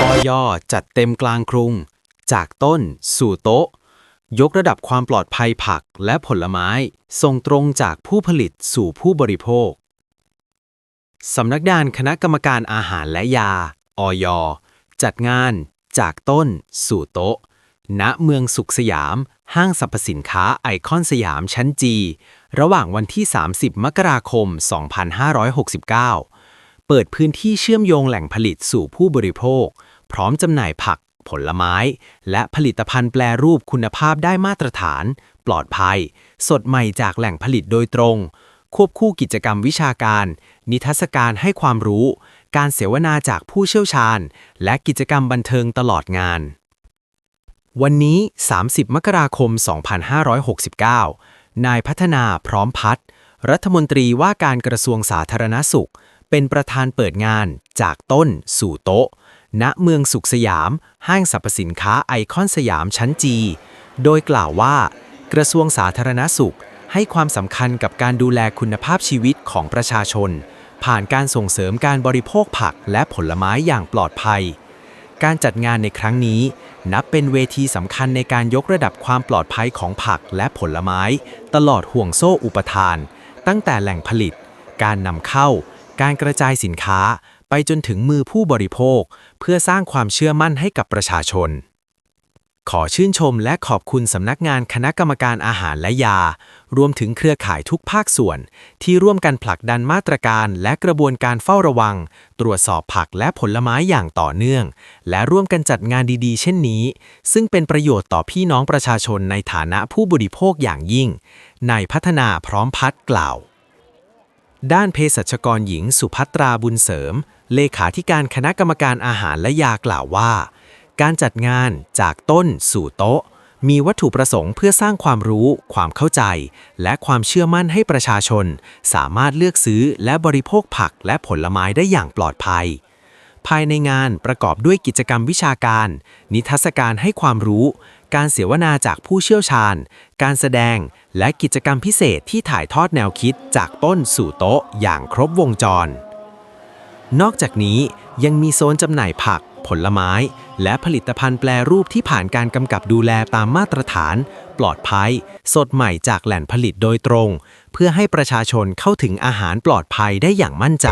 กอยัดเต็มกลางครุง จากต้น สู่โต๊ะ ยกระดับความปลอดภัยผักและผลไม้ ส่งตรงจากผู้ผลิตสู่ผู้บริโภค สำนักงานคณะกรรมการอาหารและยา อยจัดงาน จากต้น สู่โต๊ะ ณ เมืองสุขสยาม ห้างสรรพสินค้าไอคอนสยามชั้นจี ระหว่างวันที่ 30 มกราคม 2569 เปิดพื้นที่เชื่อมโยงแหล่งผลิตสู่ผู้บริโภค พร้อมจำหน่ายผัก ผลไม้ และผลิตภัณฑ์แปรรูปคุณภาพได้มาตรฐาน ปลอดภัย สดใหม่จากแหล่งผลิตโดยตรง ควบคู่กิจกรรมวิชาการ นิทรรศการให้ความรู้ การเสวนาจากผู้เชี่ยวชาญ และกิจกรรมบันเทิงตลอดงาน วันนี้ 30 มกราคม 2569 นายพัฒนาพร้อมพัฒรัฐมนตรีว่าการกระทรวงสาธารณสุข เป็นประธานเปิดงานจากต้นสู่โต๊ะ ณเมืองสุขสยาม ห้างสรรพสินค้าไอคอนสยามชั้นจี โดยกล่าวว่า กระทรวงสาธารณสุข ให้ความสำคัญกับการดูแลคุณภาพชีวิตของประชาชน ผ่านการส่งเสริมการบริโภคผักและผลไม้อย่างปลอดภัย การจัดงานในครั้งนี้ นับเป็นเวทีสำคัญในการยกระดับความปลอดภัยของผักและผลไม้ ตลอดห่วงโซ่อุปทาน ตั้งแต่แหล่งผลิต การนำเข้า การกระจายสินค้า ไปจนถึงมือผู้บริโภค เพื่อสร้างความเชื่อมั่นให้กับประชาชน ขอชื่นชมและขอบคุณสำนักงานคณะกรรมการอาหารและยา รวมถึงเครือข่ายทุกภาคส่วน ที่ร่วมกันผลักดันมาตรการและกระบวนการเฝ้าระวัง ตรวจสอบผักและผลไม้อย่างต่อเนื่อง และร่วมกันจัดงานดีๆ เช่นนี้ ซึ่งเป็นประโยชน์ต่อพี่น้องประชาชนในฐานะผู้บริโภคอย่างยิ่งนายพัฒนาพร้อมพัฒกล่าว ด้านเภสัชกรหญิงสุภัตราบุญเสริม เลขาธิการคณะกรรมการอาหารและยากล่าวว่า การจัดงานจากต้นสู่โต๊ะ มีวัตถุประสงค์เพื่อสร้างความรู้ ความเข้าใจ และความเชื่อมั่นให้ประชาชน สามารถเลือกซื้อและบริโภคผักและผลไม้ได้อย่างปลอดภัย ภายในงานประกอบด้วยกิจกรรมวิชาการ นิทรรศการให้ความรู้ การเสวนาจากผู้เชี่ยวชาญ การแสดง และกิจกรรมพิเศษที่ถ่ายทอดแนวคิดจากต้นสู่โต๊ะอย่างครบวงจรนอกจากนี้ยังมีโซนจำหน่ายผัก ผลไม้ และผลิตภัณฑ์แปรรูปที่ผ่านการกำกับดูแลตามมาตรฐาน ปลอดภัย สดใหม่จากแหล่งผลิตโดยตรง เพื่อให้ประชาชนเข้าถึงอาหารปลอดภัยได้อย่างมั่นใจ